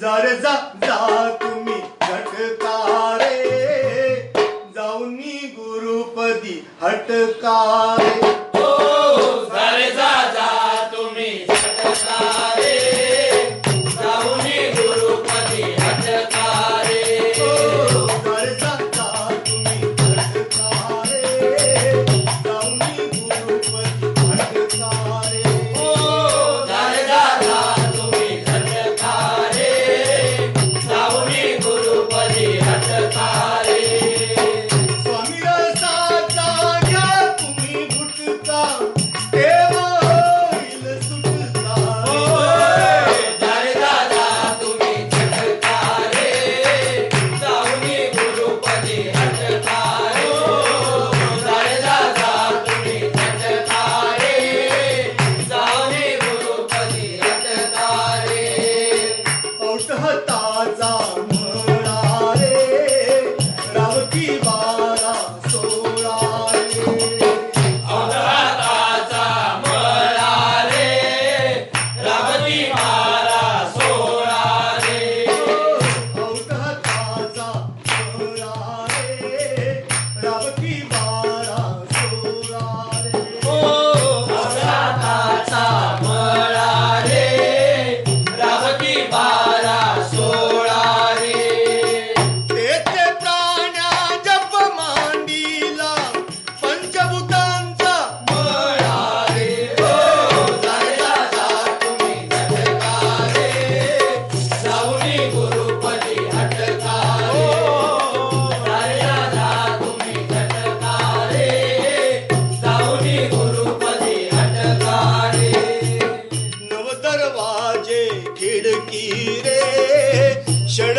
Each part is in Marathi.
जर जा जा तुम्ही झटकारे जाऊनी गुरुपदी हटकारे.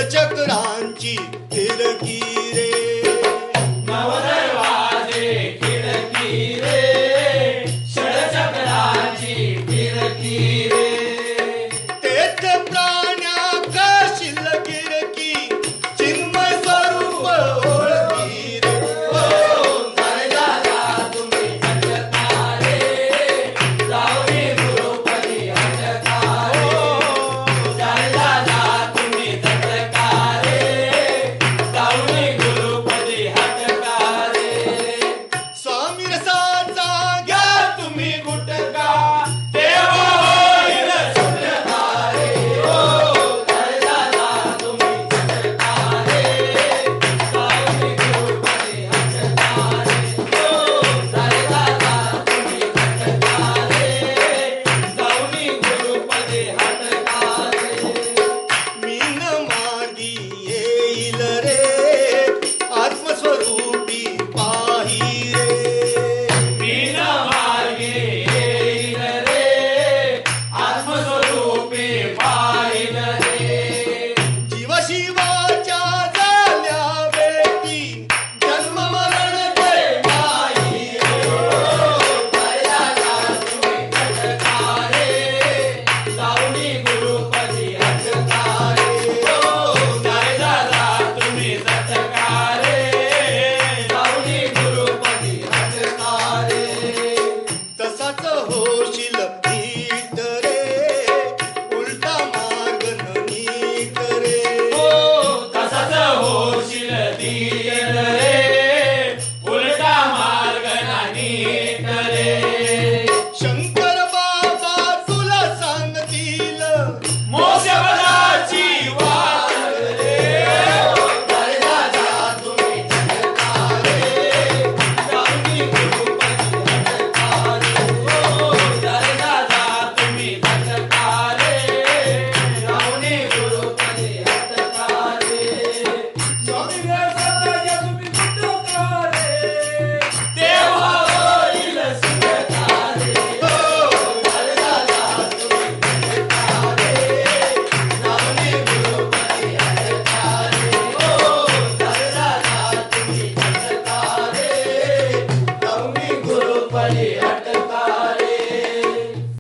चक्रांची फिरकी रे. Oh. Thank you.